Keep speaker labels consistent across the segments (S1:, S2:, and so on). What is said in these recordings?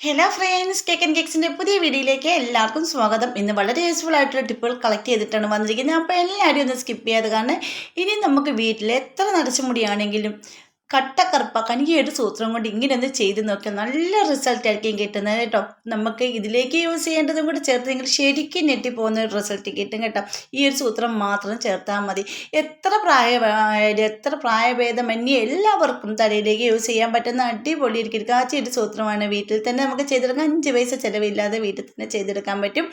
S1: Hello friends cake and കേക്സിന്റെ പുതിയ വീഡിയോയിലേക്ക് എല്ലാവർക്കും സ്വാഗതം. ഇന്ന് വളരെ യൂസ്ഫുൾ ആയിട്ടുള്ള ടിപ്പുകൾ കളക്ട് ചെയ്തിട്ടാണ് വന്നിരിക്കുന്നത്. അപ്പോൾ എല്ലാവരും ഒന്ന് സ്കിപ്പ് ചെയ്യാതെ കാരണം ഇനി നമുക്ക് വീട്ടിൽ എത്ര നടച്ച മുടിയാണെങ്കിലും കട്ടക്കറുപ്പാക്കാൻ കറുപ്പ ഒരു സൂത്രം കൊണ്ട് ഇങ്ങനെ ഒന്ന് ചെയ്ത് നോക്കിയാൽ നല്ല റിസൾട്ട് ആയിരിക്കും കിട്ടുന്നത് കേട്ടോ. നമുക്ക് ഇതിലേക്ക് യൂസ് ചെയ്യേണ്ടതും കൂടെ നിങ്ങൾ ശരിക്കും ഞെട്ടി പോകുന്ന ഒരു റിസൾട്ട് കിട്ടും കേട്ടോ. ഈ ഒരു സൂത്രം മാത്രം ചേർത്താൽ മതി. എത്ര പ്രായമായാലും എത്ര പ്രായഭേദം പ്രായഭേദമന്യേ എല്ലാവർക്കും തലയിലേക്ക് യൂസ് ചെയ്യാൻ പറ്റുന്ന അടിപൊളി ഇരിക്കും ഒരു സൂത്രമാണ്. വീട്ടിൽ തന്നെ നമുക്ക് ചെയ്തെടുക്കാം. അഞ്ച് പൈസ ചിലവില്ലാതെ വീട്ടിൽ തന്നെ ചെയ്തെടുക്കാൻ പറ്റും.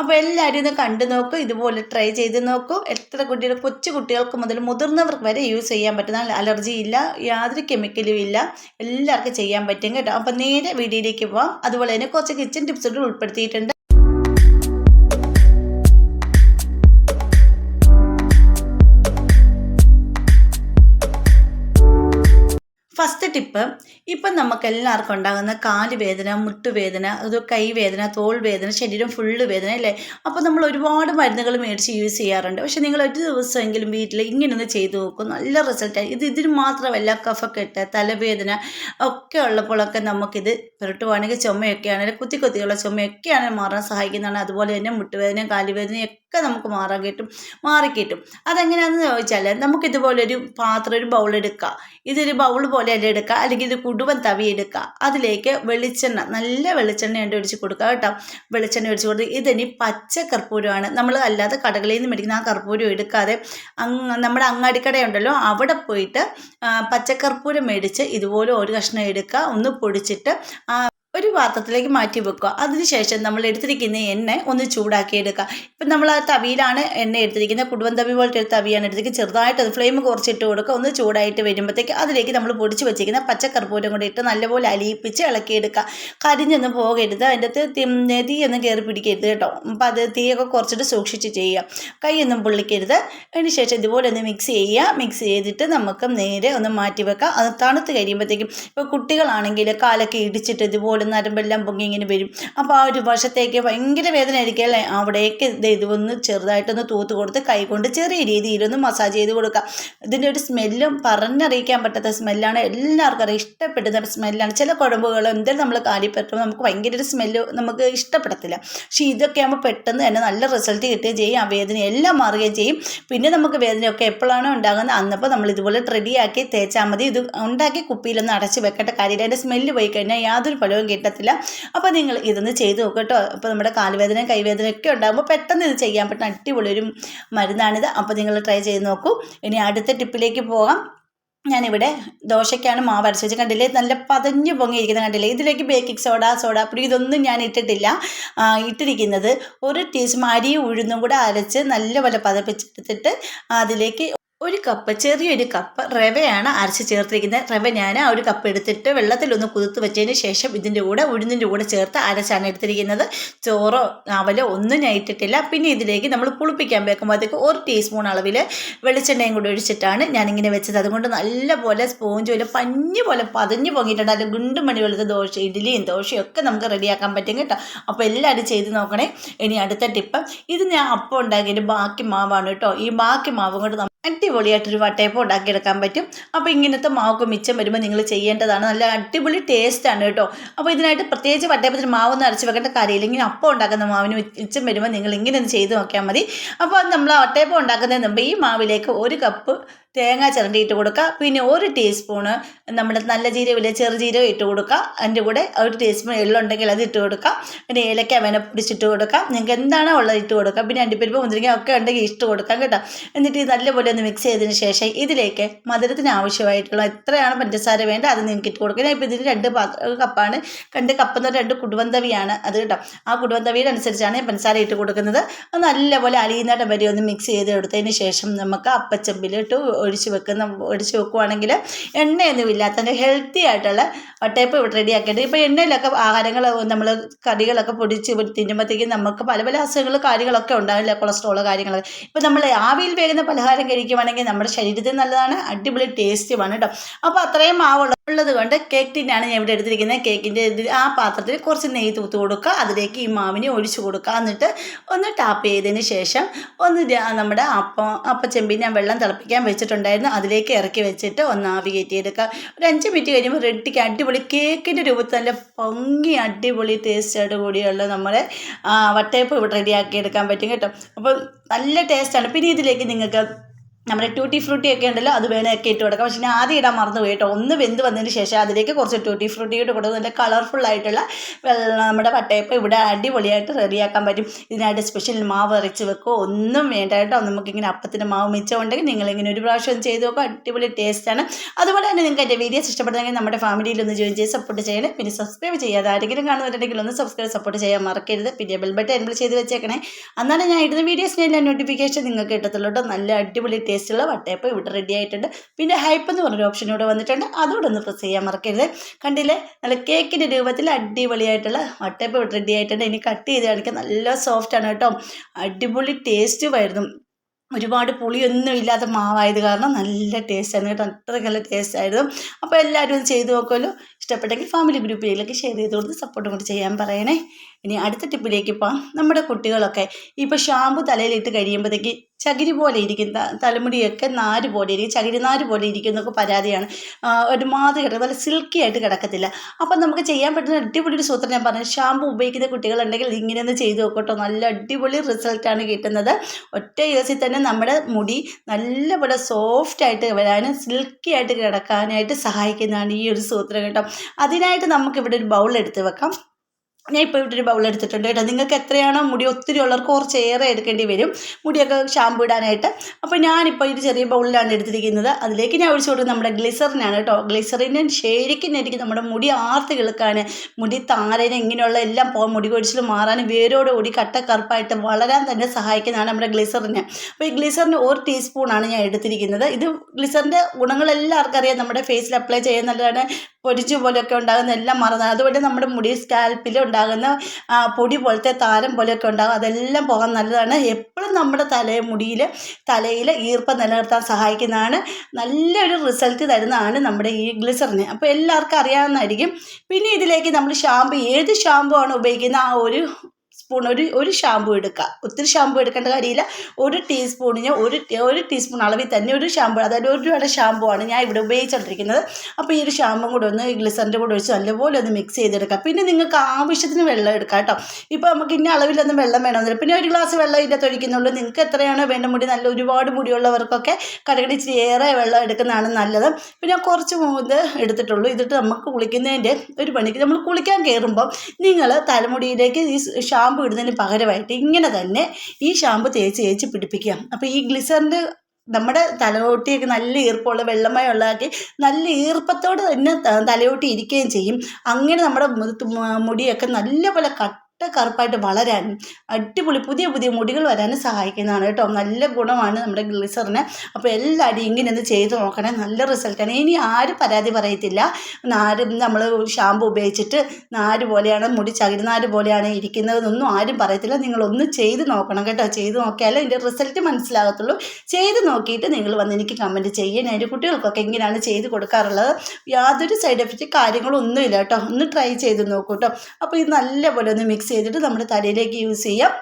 S1: അപ്പോൾ എല്ലാവരും ഇത് കണ്ടു നോക്കൂ ഇതുപോലെ ട്രൈ ചെയ്ത് നോക്കൂ. എത്ര കുട്ടികൾ കൊച്ചു കുട്ടികൾക്ക് മുതൽ മുതിർന്നവർക്ക് വരെ യൂസ് ചെയ്യാൻ പറ്റുന്ന അലർജി ഇല്ല യാതൊരു കെമിക്കലും ഇല്ല. എല്ലാവർക്കും ചെയ്യാൻ പറ്റും കേട്ടോ. അപ്പോൾ നേരെ വീഡിയോയിലേക്ക് പോവാം. അതുപോലെ തന്നെ കുറച്ച് കിച്ചൺ ടിപ്സുകൾ ഉൾപ്പെടുത്തിയിട്ടുണ്ട്. ടിപ്പ് ഇപ്പം നമുക്ക് എല്ലാവർക്കും ഉണ്ടാകുന്ന കാൽ വേദന മുട്ടുവേദന അത് കൈവേദന തോൾ വേദന ശരീരം ഫുള്ള് വേദന അല്ലേ? അപ്പോൾ നമ്മൾ ഒരുപാട് മരുന്നുകൾ മേടിച്ച് യൂസ് ചെയ്യാറുണ്ട്. പക്ഷേ നിങ്ങൾ ഒരു ദിവസമെങ്കിലും വീട്ടിൽ ഇങ്ങനെയൊന്ന് ചെയ്തു നോക്കും. നല്ല റിസൾട്ടായി ഇത് ഇതിന് മാത്രമല്ല കഫക്കെട്ട് തലവേദന ഒക്കെ ഉള്ളപ്പോഴൊക്കെ നമുക്കിത് പുരട്ടുവാണെങ്കിൽ ചുമയൊക്കെ ആണെങ്കിൽ കുത്തി കുത്തിയുള്ള ചുമയൊക്കെയാണ് മാറാൻ സഹായിക്കുന്നതാണ്. അതുപോലെ തന്നെ മുട്ടുവേദനയും കാലുവേദനയും ഒക്കെ നമുക്ക് മാറാൻ കിട്ടും മാറിക്കിട്ടും അതെങ്ങനെയാണെന്ന് ചോദിച്ചാൽ നമുക്കിതുപോലൊരു പാത്രം ഒരു ബൗൾ എടുക്കുക ഇതൊരു ബൗൾ പോലെ അല്ല എടുക്കുക അല്ലെങ്കിൽ ഇത് കുടുവൻ തവി എടുക്കുക. അതിലേക്ക് വെളിച്ചെണ്ണ നല്ല വെളിച്ചെണ്ണ ഉണ്ട് ഒഴിച്ച് കൊടുക്കുക കേട്ടോ. വെളിച്ചെണ്ണ ഒഴിച്ച് കൊടുത്ത് ഇതിനി പച്ച കർപ്പൂരമാണ് നമ്മൾ അല്ലാതെ കടകളിൽ നിന്ന് മേടിക്കുന്ന ആ കർപ്പൂരം എടുക്കാതെ അങ്ങ് നമ്മുടെ അങ്ങാടിക്കടയുണ്ടല്ലോ അവിടെ പോയിട്ട് പച്ചക്കർപ്പൂരം മേടിച്ച് ഇതുപോലെ ഒരു കഷ്ണം എടുക്കുക. ഒന്ന് പൊടിച്ചിട്ട് ഒരു പാത്രത്തിലേക്ക് മാറ്റി വെക്കുക. അതിനുശേഷം നമ്മൾ എടുത്തിരിക്കുന്ന എണ്ണ ഒന്ന് ചൂടാക്കി എടുക്കുക ഇപ്പം നമ്മൾ ആ തവിയിലാണ് എണ്ണ എടുത്തിരിക്കുന്നത്. കുടുംബം തവി പോലത്തെ ഒരു തവിയാണ് എടുത്തിരിക്കുന്നത്. ചെറുതായിട്ട് അത് ഫ്ലെയിം കുറച്ചിട്ട് കൊടുക്കുക. ഒന്ന് ചൂടായിട്ട് വരുമ്പോഴത്തേക്ക് അതിലേക്ക് നമ്മൾ പൊടിച്ച് വെച്ചിരിക്കുന്ന പച്ചക്കർപ്പൂരം കൂടി ഇട്ട് നല്ലപോലെ അലിയിപ്പിച്ച് ഇളക്കിയെടുക്കുക. കരിഞ്ഞൊന്നും പോകരുത്. അതിന്റെ അകത്ത് തീയൊന്നും കയറി പിടിക്കരുത് കേട്ടോ. അപ്പം അത് തീയൊക്കെ കുറച്ചിട്ട് സൂക്ഷിച്ച് ചെയ്യുക. കൈയൊന്നും പൊള്ളിക്കരുത്. അതിന് ശേഷം ഇതുപോലെ ഒന്ന് മിക്സ് ചെയ്യുക. മിക്സ് ചെയ്തിട്ട് നമുക്ക് നേരെ ഒന്ന് മാറ്റി വെക്കാം. അത് തണുത്ത് കഴിയുമ്പോഴത്തേക്കും ഇപ്പോൾ കുട്ടികളാണെങ്കിൽ കാലൊക്കെ ഇടിച്ചിട്ട് ഇതുപോലെ കൊണ്ട് നരമ്പെല്ലാം പൊങ്ങി ഇങ്ങനെ വരും. അപ്പോൾ ആ ഒരു വശത്തേക്ക് ഭയങ്കര വേദന ആയിരിക്കും അല്ലേ? അവിടേക്ക് ഇത് ഒന്ന് ചെറുതായിട്ടൊന്ന് തൂത്ത് കൊടുത്ത് കൈകൊണ്ട് ചെറിയ രീതിയിലൊന്ന് മസാജ് ചെയ്ത് കൊടുക്കുക ഇതിന്റെ ഒരു സ്മെല്ലും പറഞ്ഞറിയിക്കാൻ പറ്റാത്ത സ്മെല്ലാണ് എല്ലാവർക്കും അറിയാം. ഇഷ്ടപ്പെടുന്ന സ്മെല്ലാണ് ചില കുഴമ്പുകൾ എന്തെങ്കിലും നമ്മൾ കാലിപ്പറ്റുമ്പോൾ നമുക്ക് ഭയങ്കര ഒരു സ്മെല്ല് നമുക്ക് ഇഷ്ടപ്പെടത്തില്ല. പക്ഷേ ഇതൊക്കെ ആകുമ്പോൾ പെട്ടെന്ന് തന്നെ നല്ല റിസൾട്ട് കിട്ടുകയും ചെയ്യും. ആ വേദന എല്ലാം മാറുകയും ചെയ്യും. പിന്നെ നമുക്ക് വേദനയൊക്കെ എപ്പോഴാണോ ഉണ്ടാകുന്നത് അന്നപ്പോൾ നമ്മൾ ഇതുപോലെ റെഡിയാക്കി തേച്ചാൽ മതി. ഇത് ഉണ്ടാക്കി കുപ്പിയിലൊന്ന് അടച്ച് വെക്കട്ടെ കാര്യം അതിന്റെ സ്മെല്ല് പോയി കഴിഞ്ഞാൽ യാതൊരു ഫലവും കിട്ടത്തില്ല. അപ്പോൾ നിങ്ങൾ ഇതൊന്ന് ചെയ്ത് നോക്കട്ടോ. അപ്പോൾ നമ്മുടെ കാലുവേദന കൈവേദന ഒക്കെ ഉണ്ടാകുമ്പോൾ പെട്ടെന്ന് ഇത് ചെയ്യാൻ പറ്റുന്ന അടിപൊളി ഒരു മരുന്നാണിത്. അപ്പോൾ നിങ്ങൾ ട്രൈ ചെയ്ത് നോക്കൂ. ഇനി അടുത്ത ടിപ്പിലേക്ക് പോകാം. ഞാനിവിടെ ദോശയ്ക്കാണ് മാവ് അരച്ച് വെച്ച് കണ്ടില്ലേ? നല്ല പതഞ്ഞു പൊങ്ങിയിരിക്കുന്നത് കണ്ടില്ലേ? ഇതിലേക്ക് ബേക്കിംഗ് സോഡ സോഡാപ്പൊടി ഇതൊന്നും ഞാൻ ഇട്ടിട്ടില്ല. ഇട്ടിരിക്കുന്നത് ഒരു ടീസ്പൂൺ അരി ഉഴുന്നും കൂടെ അരച്ച് നല്ലപോലെ പതപ്പിച്ചെടുത്തിട്ട് അതിലേക്ക് ഒരു കപ്പ് ചെറിയൊരു കപ്പ് റവയാണ് അരച്ച് ചേർത്തിരിക്കുന്നത്. റവ ഞാൻ ആ ഒരു കപ്പ് എടുത്തിട്ട് വെള്ളത്തിലൊന്ന് കുതിർത്ത് വെച്ചതിന് ശേഷം ഇതിന്റെ കൂടെ ഉഴുന്നിന്റെ കൂടെ ചേർത്ത് അരച്ചാണ് എടുത്തിരിക്കുന്നത്. ചോറോ അവലോ ഒന്നും ഞാൻ ഇട്ടിട്ടില്ല. പിന്നെ ഇതിലേക്ക് നമ്മൾ പുളിപ്പിക്കാൻ വെക്കുമ്പോഴത്തേക്ക് ഒരു ടീസ്പൂൺ അളവിൽ വെളിച്ചെണ്ണയും കൂടി ഒഴിച്ചിട്ടാണ് ഞാനിങ്ങനെ വെച്ചത്. അതുകൊണ്ട് നല്ലപോലെ സ്പോഞ്ച് പോലെ പഞ്ഞ് പോലെ പതഞ്ഞ് പൊങ്ങിയിട്ടുണ്ട്. അതിൽ ഗുണ്ടും മണി വെളുത്ത ദോശ ഇഡ്ഡലിയും ദോശയും ഒക്കെ നമുക്ക് റെഡിയാക്കാൻ പറ്റും കേട്ടോ. അപ്പോൾ എല്ലാവരും ചെയ്ത് നോക്കണേ. ഇനി അടുത്ത ടിപ്പ്. ഇത് ഞാൻ അപ്പം ഉണ്ടാക്കിയിട്ട് ബാക്കി മാവാണ് കേട്ടോ. ഈ ബാക്കി മാവും കൊണ്ട് അടിപൊളിയായിട്ടൊരു വട്ടയപ്പം ഉണ്ടാക്കിയെടുക്കാൻ പറ്റും. അപ്പോൾ ഇങ്ങനത്തെ മാവൊക്കെ മിച്ചം വരുമ്പോൾ നിങ്ങൾ ചെയ്യേണ്ടതാണ്. നല്ല അടിപൊളി ടേസ്റ്റാണ് കേട്ടോ. അപ്പോൾ ഇതിനായിട്ട് പ്രത്യേകിച്ച് വട്ടയപ്പത്തിന് മാവൊന്നും അരച്ച് വെക്കേണ്ട കാര്യമില്ല. ഇങ്ങനെ അപ്പം ഉണ്ടാക്കുന്ന മാവിന് മിച്ചം വരുമ്പോൾ നിങ്ങൾ ഇങ്ങനെ ഒന്ന് ചെയ്ത് നോക്കിയാൽ മതി. അപ്പോൾ നമ്മൾ വട്ടയപ്പം ഉണ്ടാക്കുന്നതിന് മുമ്പ് ഈ മാവിലേക്ക് ഒരു കപ്പ് തേങ്ങ ചിരണ്ടി ഇട്ട് കൊടുക്കുക. പിന്നെ ഒരു ടീസ്പൂണ് നമ്മുടെ നല്ല ജീരകമില്ല ചെറുജീരകം ഇട്ട് കൊടുക്കുക. അതിന്റെ കൂടെ ഒരു ടീസ്പൂൺ എള്ളുണ്ടെങ്കിൽ അത് ഇട്ട് കൊടുക്കുക. പിന്നെ ഏലക്ക വേന പിടിച്ചിട്ട് കൊടുക്കുക. നിങ്ങൾക്ക് എന്താണോ ഉള്ളത് ഇട്ട് കൊടുക്കുക. പിന്നെ അണ്ടിപ്പരിപ്പ് മുന്തിരിങ്ങ ഒക്കെ ഉണ്ടെങ്കിൽ ഇട്ട് കൊടുക്കാം കേട്ടോ. എന്നിട്ട് ഇത് നല്ലപോലെ ഒന്ന് മിക്സ് ചെയ്തതിന് ശേഷം ഇതിലേക്ക് മധുരത്തിന് ആവശ്യമായിട്ടുള്ള എത്രയാണ് പഞ്ചസാര വേണ്ട അത് നിങ്ങൾക്ക് ഇട്ട് കൊടുക്കുക. ഞാൻ ഇപ്പോൾ ഇതിന് രണ്ട് കപ്പാണ്. രണ്ട് കപ്പ് എന്ന് രണ്ട് കുടുംബന്തവിയാണ് അത് കേട്ടോ. ആ കുടുംബന്തവിയുടെ അനുസരിച്ചാണ് ഞാൻ പഞ്ചസാര ഇട്ട് കൊടുക്കുന്നത്. നല്ലപോലെ അലിയുന്നേട്ടം വരെ ഒന്ന് മിക്സ് ചെയ്ത് എടുത്തതിന് ശേഷം നമുക്ക് അപ്പച്ചമ്പിലിട്ട് ഒഴിച്ച് വെക്കുന്ന ഒഴിച്ച് വെക്കുവാണെങ്കിൽ എണ്ണയൊന്നും ഇല്ലാത്തതിന്റെ ഹെൽത്തി ആയിട്ടുള്ള വട്ടയപ്പം ഇവിടെ റെഡിയാക്കിയിട്ട് ഇപ്പോൾ എണ്ണയിലൊക്കെ ആഹാരങ്ങൾ നമ്മൾ കറികളൊക്കെ പൊടിച്ച് തിന്നുമ്പോഴത്തേക്കും നമുക്ക് പല പല അസുഖങ്ങൾ കാര്യങ്ങളൊക്കെ ഉണ്ടാവില്ല കൊളസ്ട്രോൾ കാര്യങ്ങൾ ഇപ്പോൾ നമ്മൾ ആവിയിൽ വേകുന്ന പലഹാരം കഴിക്കുവാണെങ്കിൽ നമ്മുടെ ശരീരത്തിന് നല്ലതാണ് അടിപൊളി ടേസ്റ്റുമാണ് കേട്ടോ അപ്പോൾ അത്രയും മാവുള്ള ഉള്ളത് കൊണ്ട് കേക്ക് ടിന്നാണ് ഞാൻ ഇവിടെ എടുത്തിരിക്കുന്നത്. കേക്കിന്റെ ഇതിൽ ആ പാത്രത്തിൽ കുറച്ച് നെയ്യ് തൂത്ത് കൊടുക്കുക. അതിലേക്ക് ഈ മാവിനെ ഒഴിച്ചു കൊടുക്കുക. എന്നിട്ട് ഒന്ന് ടാപ്പ് ചെയ്തതിന് ശേഷം ഒന്ന് നമ്മുടെ അപ്പം അപ്പച്ചെമ്പി ഞാൻ വെള്ളം തിളപ്പിക്കാൻ വെച്ചിട്ടുണ്ടായിരുന്നു. അതിലേക്ക് ഇറക്കി വെച്ചിട്ട് ഒന്ന് ആവി കയറ്റിയെടുക്കുക. ഒരു അഞ്ച് മിനിറ്റ് കഴിയുമ്പോൾ റെഡിക്ക് അടിപൊളി കേക്കിന്റെ രൂപത്തിൽ നല്ല ഭംഗി അടിപൊളി ടേസ്റ്റോട് കൂടിയുള്ള നമ്മുടെ വട്ടയപ്പ് ഇവിടെ റെഡിയാക്കി എടുക്കാൻ പറ്റും കേട്ടോ. അപ്പോൾ നല്ല ടേസ്റ്റാണ് പിന്നെ ഇതിലേക്ക് നിങ്ങൾക്ക് നമ്മുടെ ടൂട്ടി ഫ്രൂട്ടി ഒക്കെ ഉണ്ടല്ലോ അത് വേണമൊക്കെ ഇട്ട് കൊടുക്കാം. പക്ഷേ ഞാൻ ആദ്യം ഇടാൻ മറന്നു പോയി കേട്ടോ. ഒന്ന് വെന്ത് വന്നതിന് ശേഷം അതിലേക്ക് കുറച്ച് ടൂട്ടി ഫ്രൂട്ടി ഇട്ട് കൊടുക്കും നല്ല കളർഫുൾ ആയിട്ടുള്ള നമ്മുടെ വട്ടയപ്പം ഇവിടെ അടിപൊളിയായിട്ട് റെഡിയാക്കാൻ പറ്റും. ഇതിനായിട്ട് സ്പെഷ്യൽ മാവ് ഇറച്ച് വെക്കോ. ഒന്നും വേണ്ട കേട്ടോ. നമുക്കിങ്ങനെ അപ്പത്തിന്റെ മാവ് മിച്ചം ഉണ്ടെങ്കിൽ നിങ്ങളിങ്ങനെ ഒരു പ്രാവശ്യം ചെയ്ത് നോക്കുക അടിപൊളി ടേസ്റ്റാണ് അതുപോലെ തന്നെ നിങ്ങൾക്ക് എന്റെ വീഡിയോസ് ഇഷ്ടപ്പെടുന്നെങ്കിൽ നമ്മുടെ ഫാമിലിയിൽ ഒന്ന് ജോയിൻ ചെയ്ത് സപ്പോർട്ട് ചെയ്യണേ. പിന്നെ സബ്സ്ക്രൈബ് ചെയ്യാതെ ആരെങ്കിലും കാണുന്നുണ്ടെങ്കിൽ ഒന്ന് സബ്സ്ക്രൈബ് സപ്പോർട്ട് ചെയ്യാൻ മറക്കരുത്. പിന്നെ ബെൽ ബട്ടൺ എൻബിൾ ചെയ്ത് വെച്ചേക്കണേ. എന്നാലും ഞാൻ ഇടുന്ന വീഡിയോസിനെല്ലാം നോട്ടിഫിക്കേഷൻ നിങ്ങൾക്ക് കിട്ടത്തുള്ളൂ കേട്ടോ. നല്ല അടിപൊളി ടേസ്റ്റുള്ള വട്ടയപ്പം ഇവിടെ റെഡി ആയിട്ടുണ്ട്. പിന്നെ ഹൈപ്പ് എന്ന് പറഞ്ഞൊരു ഓപ്ഷൻ ഇവിടെ വന്നിട്ടുണ്ട്. അതുകൂടെ ഒന്ന് പ്രസ് ചെയ്യാൻ മറക്കരുത്. കണ്ടില്ലേ? നല്ല കേക്കിന്റെ രൂപത്തിൽ അടിപൊളിയായിട്ടുള്ള വട്ടയപ്പം ഇവിടെ റെഡി ആയിട്ടുണ്ട്. ഇനി കട്ട് ചെയ്ത് കാണിക്കാൻ നല്ല സോഫ്റ്റ് ആണ് കേട്ടോ. അടിപൊളി ടേസ്റ്റുമായിരുന്നു ഒരുപാട് പുളിയൊന്നും ഇല്ലാത്ത മാവായത് കാരണം നല്ല ടേസ്റ്റ് ആയിരുന്നു കേട്ടോ. അത്രയ്ക്ക് നല്ല ടേസ്റ്റ് ആയിരുന്നു. അപ്പോൾ എല്ലാവരും ചെയ്ത് നോക്കുമല്ലോ. ഇഷ്ടപ്പെട്ടെങ്കിൽ ഫാമിലി ഗ്രൂപ്പിലേക്ക് ഷെയർ ചെയ്ത് കൊടുത്ത് സപ്പോർട്ടും കൂടി ചെയ്യാൻ പറയണേ. ഇനി അടുത്ത ടിപ്പിലേക്ക് പോകാം നമ്മുടെ കുട്ടികളൊക്കെ ഇപ്പോൾ ഷാമ്പു തലയിലിട്ട് കഴിയുമ്പോഴത്തേക്ക് ചകിരി പോലെ ഇരിക്കും തലമുടിയൊക്കെ നാര് പോലെ ഇരിക്കും ചകിരി നാര് പോലെ ഇരിക്കും എന്നൊക്കെ പരാതിയാണ്. ഒരുമാതിരി കിടക്കും. നല്ല സിൽക്കി ആയിട്ട് കിടക്കത്തില്ല. അപ്പം നമുക്ക് ചെയ്യാൻ പറ്റുന്ന അടിപൊളി ഒരു സൂത്രം ഞാൻ പറഞ്ഞു ഷാമ്പു ഉപയോഗിക്കുന്ന കുട്ടികളുണ്ടെങ്കിൽ ഇങ്ങനെ ഒന്ന് ചെയ്ത് നോക്കട്ടോ. നല്ല അടിപൊളി റിസൾട്ടാണ് കിട്ടുന്നത്. ഒറ്റ ദിവസത്തിൽ തന്നെ നമ്മുടെ മുടി നല്ലപോലെ സോഫ്റ്റ് ആയിട്ട് വരാനും സിൽക്കി ആയിട്ട് കിടക്കാനായിട്ട് സഹായിക്കുന്നതാണ് ഈ ഒരു സൂത്രം കേട്ടോ. അതിനായിട്ട് നമുക്ക് ഇവിടെ ഒരു ബൗൾ എടുത്ത് വെക്കാം. ഞാൻ ഇപ്പോൾ ഇവിടെ ഒരു ബൗൾ എടുത്തിട്ടുണ്ട് കേട്ടോ. നിങ്ങൾക്ക് എത്രയാണോ മുടി ഒത്തിരി ഉള്ളവർക്ക് കുറച്ച് ഏറെ എടുക്കേണ്ടി വരും. മുടിയൊക്കെ ഷാമ്പു ഇടാനായിട്ട്. അപ്പോൾ ഞാനിപ്പോൾ ഒരു ചെറിയ ബൗളിലാണ് എടുത്തിരിക്കുന്നത്. അതിലേക്ക് ഞാൻ ഒഴിച്ചു കൊടുക്കുന്നത് നമ്മുടെ ഗ്ലിസറിനാണ് കേട്ടോ. ഗ്ലിസറിന് ശരിക്കും എനിക്ക് നമ്മുടെ മുടി ആർത്തി കിളുക്കാൻ മുടി താരന് ഇങ്ങനെയുള്ള എല്ലാം പോകാൻ മുടി കൊഴിച്ചിൽ മാറാനും വേരോടുകൂടി കട്ടക്കറുപ്പായിട്ട് വളരാൻ തന്നെ സഹായിക്കുന്നതാണ് നമ്മുടെ ഗ്ലിസറിന് അപ്പോൾ ഈ ഗ്ലിസറിന് ഒരു ടീസ്പൂണാണ് ഞാൻ എടുത്തിരിക്കുന്നത്. ഇത് ഗ്ലിസറിന്റെ ഗുണങ്ങളെല്ലാവർക്കും അറിയാം. നമ്മുടെ ഫേസിൽ അപ്ലൈ ചെയ്യുന്നതാണ് പൊരിച്ചു പോലെയൊക്കെ ഉണ്ടാകുന്ന എല്ലാം മറന്നത് അതുകൊണ്ട് നമ്മുടെ മുടി സ്കാൽപ്പിൽ ഉണ്ടാകുന്ന പൊടി പോലത്തെ താരം പോലെയൊക്കെ ഉണ്ടാകും. അതെല്ലാം പോകാൻ നല്ലതാണ്. എപ്പോഴും നമ്മുടെ തല മുടിയിൽ തലയിൽ ഈർപ്പം നിലനിർത്താൻ സഹായിക്കുന്നതാണ്. നല്ലൊരു റിസൾട്ട് തരുന്നതാണ് നമ്മുടെ ഈ ഗ്ലിസറിന്. അപ്പോൾ എല്ലാവർക്കും അറിയാവുന്നതായിരിക്കും. പിന്നെ ഇതിലേക്ക് നമ്മൾ ഷാമ്പു ഏത് ഷാമ്പു ആണ് ഉപയോഗിക്കുന്നത് ആ ഒരു സ്പൂൺ ഒരു ഒരു ഷാമ്പു എടുക്കുക. ഒത്തിരി ഷാമ്പു എടുക്കേണ്ട കാര്യമില്ല. ഒരു ടീസ്പൂണിന് ഒരു ഒരു ടീസ്പൂൺ അളവിൽ തന്നെ ഒരു ഷാമ്പു അതായത് ഒരു രൂപയുടെ ഷാമ്പു ആണ് ഞാൻ ഇവിടെ ഉപയോഗിച്ചുകൊണ്ടിരിക്കുന്നത് അപ്പോൾ ഈ ഒരു ഷാമ്പും കൂടെ ഒന്ന് ഗ്ലിസറിന്റെ കൂടെ ഒഴിച്ച് നല്ലപോലെ ഒന്ന് മിക്സ് ചെയ്തെടുക്കുക. പിന്നെ നിങ്ങൾക്ക് ആവശ്യത്തിന് വെള്ളം എടുക്കുക കേട്ടോ. ഇപ്പോൾ നമുക്ക് ഇന്ന അളവിലൊന്നും വെള്ളം വേണമെന്നില്ല. പിന്നെ ഒരു ഗ്ലാസ് വെള്ളം ഇതിന്റെ ഒഴിക്കുന്നുള്ളൂ. നിങ്ങൾക്ക് എത്രയാണോ വേണ്ട മുടി നല്ല ഒരുപാട് മുടിയുള്ളവർക്കൊക്കെ കടകടി ഇച്ചിരി ഏറെ വെള്ളം എടുക്കുന്നതാണ് നല്ലത്. പിന്നെ കുറച്ച് ഇത് എടുത്തിട്ടുള്ളൂ. ഇതിട്ട് നമുക്ക് കുളിക്കുന്നതിന്റെ ഒരു പണിക്ക് നമ്മൾ കുളിക്കാൻ കയറുമ്പോൾ നിങ്ങൾ തലമുടിയിലേക്ക് ഈ ഷാമ്പു ഇടുന്നതിന് പകരമായിട്ട് ഇങ്ങനെ തന്നെ ഈ ഷാമ്പു തേച്ച് തേച്ച് പിടിപ്പിക്കുക അപ്പോൾ ഈ ഗ്ലിസറിന്റെ നമ്മുടെ തലയോട്ടിയൊക്കെ നല്ല ഈർപ്പമുള്ള വെള്ളമായി ഉള്ളതാക്കി നല്ല ഈർപ്പത്തോടെ തന്നെ തലയോട്ടി ഇരിക്കുകയും ചെയ്യും. അങ്ങനെ നമ്മുടെ മുടിയൊക്കെ നല്ലപോലെ കട്ട കറുപ്പായിട്ട് വളരാനും അടിപൊളി പുതിയ പുതിയ മുടികൾ വരാനും സഹായിക്കുന്നതാണ് കേട്ടോ. നല്ല ഗുണമാണ് നമ്മുടെ ഗ്ലിസറിന്. അപ്പോൾ എല്ലാവരും ഇങ്ങനെ ഒന്ന് ചെയ്ത് നോക്കണേ. നല്ല റിസൾട്ടാണ് ഇനി ആരും പരാതി പറയത്തില്ല. നാര് നമ്മൾ ഷാമ്പു ഉപയോഗിച്ചിട്ട് നാര് പോലെയാണ് മുടി ചകിരിനാര് പോലെയാണ് ഇരിക്കുന്നതെന്നൊന്നും ആരും പറയത്തില്ല. നിങ്ങളൊന്ന് ചെയ്ത് നോക്കണം കേട്ടോ. ചെയ്ത് നോക്കിയാലേ ഇതിന്റെ റിസൾട്ട് മനസ്സിലാകത്തുള്ളൂ. ചെയ്ത് നോക്കിയിട്ട് നിങ്ങൾ വന്ന് എനിക്ക് കമന്റ് ചെയ്യണം. അതിന്റെ കുട്ടികൾക്കൊക്കെ ഇങ്ങനെയാണ് ചെയ്ത് കൊടുക്കാറുള്ളത്. യാതൊരു സൈഡ് എഫക്റ്റ് കാര്യങ്ങളൊന്നുമില്ല കേട്ടോ. ഒന്ന് ട്രൈ ചെയ്ത് നോക്കൂ കേട്ടോ. അപ്പോൾ ഇത് നല്ലപോലെ ഒന്ന് മിക്സ് ചെയ്തിട്ട് നമ്മുടെ തലയിലേക്ക് യൂസ് ചെയ്യാം.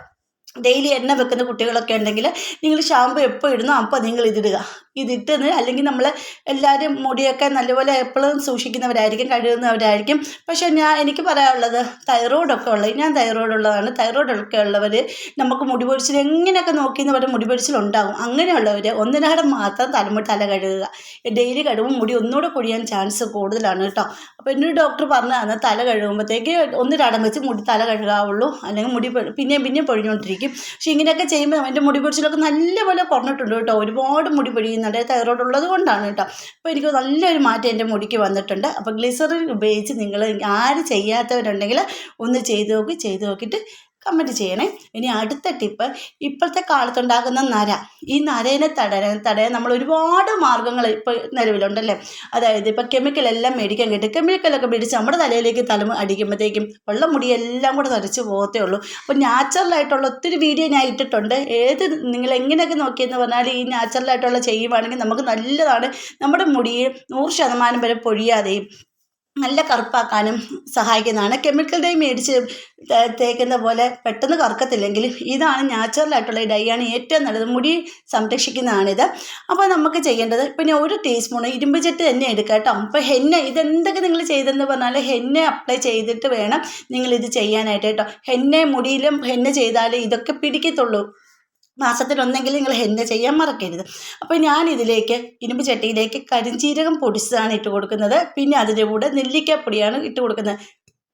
S1: ഡെയിലി എണ്ണ വെക്കുന്ന കുട്ടികളൊക്കെ ഉണ്ടെങ്കിൽ നിങ്ങൾ ഷാമ്പു എപ്പോൾ ഇടുന്നോ അപ്പോൾ നിങ്ങൾ ഇതിടുക. ഇതിട്ടെന്ന് അല്ലെങ്കിൽ നമ്മൾ എല്ലാവരും മുടിയൊക്കെ നല്ലപോലെ എപ്പോഴും സൂക്ഷിക്കുന്നവരായിരിക്കും കഴുകുന്നവരായിരിക്കും. പക്ഷേ ഞാൻ എനിക്ക് പറയാനുള്ളത് തൈറോയിഡൊക്കെ ഉള്ളത് ഞാൻ തൈറോയിഡ് ഉള്ളതാണ്. തൈറോയിഡൊക്കെ ഉള്ളവർ നമുക്ക് മുടി പൊഴിച്ചിൽ എങ്ങനെയൊക്കെ നോക്കിയെന്ന് പറഞ്ഞാൽ മുടി പൊടിച്ചിലുണ്ടാകും അങ്ങനെയുള്ളവർ ഒന്നിനാടെ മാത്രം തലമുടി തല കഴുകുക. ഡെയിലി കഴുകുമ്പോൾ മുടി ഒന്നുകൂടെ പൊഴിയാൻ ചാൻസ് കൂടുതലാണ് കേട്ടോ. അപ്പോൾ എന്നൊരു ഡോക്ടർ പറഞ്ഞതാണ് തല കഴുകുമ്പോഴത്തേക്ക് ഒന്നിരടം വെച്ച് മുടി തല കഴുകാവുള്ളൂ. അല്ലെങ്കിൽ മുടി പിന്നെയും പിന്നെയും പൊഴിഞ്ഞുകൊണ്ടിരിക്കും പക്ഷേ ഇങ്ങനെയൊക്കെ ചെയ്യുമ്പോൾ എന്റെ മുടി പൊടിച്ചിലൊക്കെ നല്ലപോലെ കുറഞ്ഞിട്ടുണ്ട് കേട്ടോ. ഒരുപാട് മുടി പൊഴിയുന്നുണ്ട്. തൈറോയ്ഡ് ഉള്ളത് കൊണ്ടാണ് കേട്ടോ. അപ്പോൾ എനിക്ക് നല്ലൊരു മാറ്റം എന്റെ മുടിക്ക് വന്നിട്ടുണ്ട്. അപ്പോൾ ഗ്ലിസറിൻ ഉപയോഗിച്ച് നിങ്ങൾ ആര് ചെയ്യാത്തവരുണ്ടെങ്കിൽ ഒന്ന് ചെയ്ത് നോക്കി. ചെയ്ത് നോക്കിയിട്ട് കമന്റ് ചെയ്യണേ. ഇനി അടുത്ത ടിപ്പ് ഇപ്പോഴത്തെ കാലത്തുണ്ടാകുന്ന നര. ഈ നരേനെ തടയാൻ തടയാൻ നമ്മൾ ഒരുപാട് മാർഗങ്ങൾ ഇപ്പോൾ നിലവിലുണ്ടല്ലേ? അതായത് ഇപ്പോൾ കെമിക്കലെല്ലാം മേടിക്കാൻ കിട്ടും കെമിക്കലൊക്കെ മേടിച്ച് നമ്മുടെ തലയിലേക്ക് തലമ അടിക്കുമ്പോഴത്തേക്കും ഉള്ള മുടിയെല്ലാം കൂടെ തരച്ച് പോകത്തേ ഉള്ളൂ. അപ്പോൾ നാച്ചുറലായിട്ടുള്ള ഒത്തിരി വീഡിയോ ഞാൻ ഇട്ടിട്ടുണ്ട്. ഏത് നിങ്ങൾ എങ്ങനെയൊക്കെ നോക്കിയെന്ന് പറഞ്ഞാൽ ഈ നാച്ചുറലായിട്ടുള്ള ചെയ്യുവാണെങ്കിൽ നമുക്ക് നല്ലതാണ്. നമ്മുടെ മുടി നൂറ് ശതമാനം വരെ പൊഴിയാതെയും നല്ല കറുപ്പാക്കാനും സഹായിക്കുന്നതാണ്. കെമിക്കൽ ഡൈ മേടിച്ച് തേക്കുന്ന പോലെ പെട്ടെന്ന് കറുക്കത്തില്ലെങ്കിലും ഇതാണ് നാച്ചുറലായിട്ടുള്ള ഡൈ ആണ് ഏറ്റവും നല്ലത്. മുടി സംരക്ഷിക്കുന്നതാണിത്. അപ്പോൾ നമുക്ക് ചെയ്യേണ്ടത് പിന്നെ ഒരു ടീസ്പൂൺ ഇരുമ്പ് ചെട്ട് തന്നെ എടുക്കുക കേട്ടോ. അപ്പോൾ ഹെന്ന ഇതെന്തൊക്കെ നിങ്ങൾ ചെയ്തെന്ന് പറഞ്ഞാൽ ഹെന്ന അപ്ലൈ ചെയ്തിട്ട് വേണം നിങ്ങളിത് ചെയ്യാനായിട്ട് കേട്ടോ. ഹെന്ന മുടിയിലും ഹെന്ന ചെയ്താലേ ഇതൊക്കെ പിടിക്കത്തുള്ളൂ. മാസത്തിലൊന്നെങ്കിലും നിങ്ങൾ ഹെന്ന ചെയ്യാൻ മറക്കരുത്. അപ്പോൾ ഞാൻ ഇതിലേക്ക് ഇരുമ്പ് ചട്ടിയിലേക്ക് കരിഞ്ചീരകം പൊടിച്ചതാണ് ഇട്ട് കൊടുക്കുന്നത്. പിന്നെ അതിന്റെ കൂടെ നെല്ലിക്കാപ്പൊടിയാണ് ഇട്ട് കൊടുക്കുന്നത്.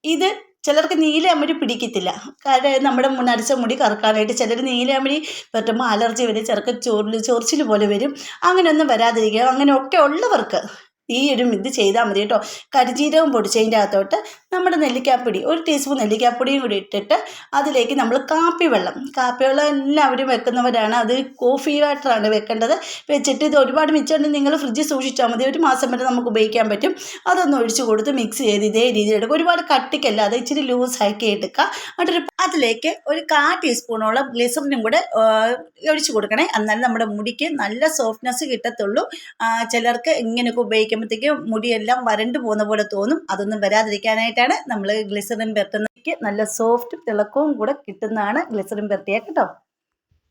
S1: ഇത് ചിലർക്ക് നീലയമരി പിടിക്കത്തില്ല. കാരണം നമ്മുടെ മുന്നരച്ച മുടി കറക്കാനായിട്ട് ചിലർ നീലയമരി പറ്റുമ്പോൾ അലർജി വരും ചിലർക്ക് ചോറിൽ ചൊറിച്ചിൽ പോലെ വരും. അങ്ങനെയൊന്നും വരാതിരിക്കുക. അങ്ങനെയൊക്കെ ഉള്ളവർക്ക് ഈ ഒരു ഇത് ചെയ്താൽ മതി കേട്ടോ. കരിജീരകം പൊടിച്ചതിന്റെ അകത്തോട്ട് നമ്മുടെ നെല്ലിക്കാപ്പൊടി ഒരു ടീസ്പൂൺ നെല്ലിക്കാപ്പൊടിയും കൂടി ഇട്ടിട്ട് അതിലേക്ക് നമ്മൾ കാപ്പി വെള്ളം കാപ്പി വെള്ളം എല്ലാവരും വെക്കുന്നവരാണ്. അത് കോഫി വാട്ടറാണ് വെക്കേണ്ടത്. വെച്ചിട്ട് ഇത് ഒരുപാട് മിച്ചമുണ്ട് നിങ്ങൾ ഫ്രിഡ്ജിൽ സൂക്ഷിച്ചാൽ മതി. ഒരു മാസം വരെ നമുക്ക് ഉപയോഗിക്കാൻ പറ്റും. അതൊന്ന് ഒഴിച്ചു കൊടുത്ത് മിക്സ് ചെയ്ത് ഇതേ രീതിയിൽ എടുക്കുക. ഒരുപാട് കട്ടിക്കല്ല അത് ഇച്ചിരി ലൂസ് ആക്കി എടുക്കുക. എന്നിട്ടൊരു അതിലേക്ക് ഒരു കാ ടീസ്പൂണോളം ഗ്ലിസറിനും കൂടെ ഒഴിച്ചു കൊടുക്കണേ. എന്നാലും നമ്മുടെ മുടിക്ക് നല്ല സോഫ്റ്റ്നെസ് കിട്ടത്തുള്ളൂ. ചിലർക്ക് ഇങ്ങനെയൊക്കെ ഉപയോഗിക്കുമ്പോഴത്തേക്ക് മുടിയെല്ലാം വരണ്ടു പോകുന്ന പോലെ തോന്നും. അതൊന്നും വരാതിരിക്കാനായിട്ടാണ് നമ്മൾ ഗ്ലിസറിൻ പെരട്ടുന്നതിക്ക് നല്ല സോഫ്റ്റ് തിളക്കവും കൂടെ കിട്ടുന്നതാണ് ഗ്ലിസറിൻ പെരട്ടിയ കേട്ടോ.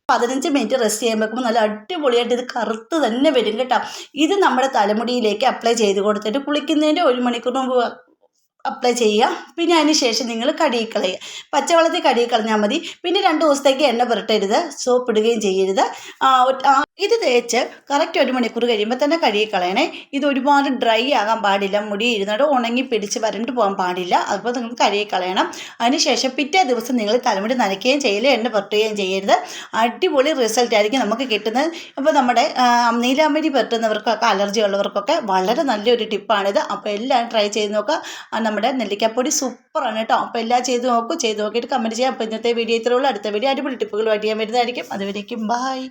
S1: പതിനഞ്ച് മിനിറ്റ് റെസ്റ്റ് ചെയ്യാൻ വെക്കുമ്പോൾ നല്ല അടിപൊളിയായിട്ട് ഇത് കറുത്ത് തന്നെ വരും കേട്ടോ. ഇത് നമ്മുടെ തലമുടിയിലേക്ക് അപ്ലൈ ചെയ്ത് കൊടുത്തിട്ട് കുളിക്കുന്നതിന്റെ ഒരു മണിക്കൂർ മുമ്പ് അപ്ലൈ ചെയ്യുക. പിന്നെ അതിന് ശേഷം നിങ്ങൾ കഴുകി കളയുക. പച്ചവെള്ളത്തിൽ കഴുകി കളഞ്ഞാൽ മതി. പിന്നെ രണ്ട് ദിവസത്തേക്ക് എണ്ണ പുരട്ടരുത്. സോപ്പ് ഇടുകയും ചെയ്യരുത്. ഇത് തേച്ച് കറക്റ്റ് ഒരു മണിക്കൂർ കഴിയുമ്പോൾ തന്നെ കഴുകി കളയണേ. ഇത് ഒരുപാട് ഡ്രൈ ആകാൻ പാടില്ല. മുടി ഇരുന്നിട്ട് ഉണങ്ങി പിടിച്ച് വരണ്ട് പോകാൻ പാടില്ല. അതുപോലെ നിങ്ങൾ കഴുകി കളയണം. അതിനുശേഷം പിറ്റേ ദിവസം നിങ്ങൾ തലമുടി നനയ്ക്കുകയും ചെയ്യില്ല എണ്ണ പുരട്ടുകയും ചെയ്യരുത്. അടിപൊളി റിസൾട്ട് ആയിരിക്കും നമുക്ക് കിട്ടുന്നത്. അപ്പോൾ നമ്മുടെ നീലാമ്പരി പുരട്ടുന്നവർക്കൊക്കെ അലർജി ഉള്ളവർക്കൊക്കെ വളരെ നല്ലൊരു ടിപ്പാണിത് അപ്പോൾ എല്ലാം ട്രൈ ചെയ്ത് നോക്കുക. നമ്മുടെ നെല്ലിക്കപ്പൊടി സൂപ്പറാണ് കേട്ടോ. അപ്പോൾ എല്ലാം ചെയ്ത് നോക്കൂ. ചെയ്ത് നോക്കിയിട്ട് കമന്റ് ചെയ്യാം. അപ്പോൾ ഇന്നത്തെ വീഡിയോ ഇത്രയുള്ളൂ അടുത്ത വീഡിയോ അടിപൊളി ടിപ്പുകളുമായിട്ട് ഞാൻ വരുന്നതായിരിക്കും. അതുവരേക്കും ബായ്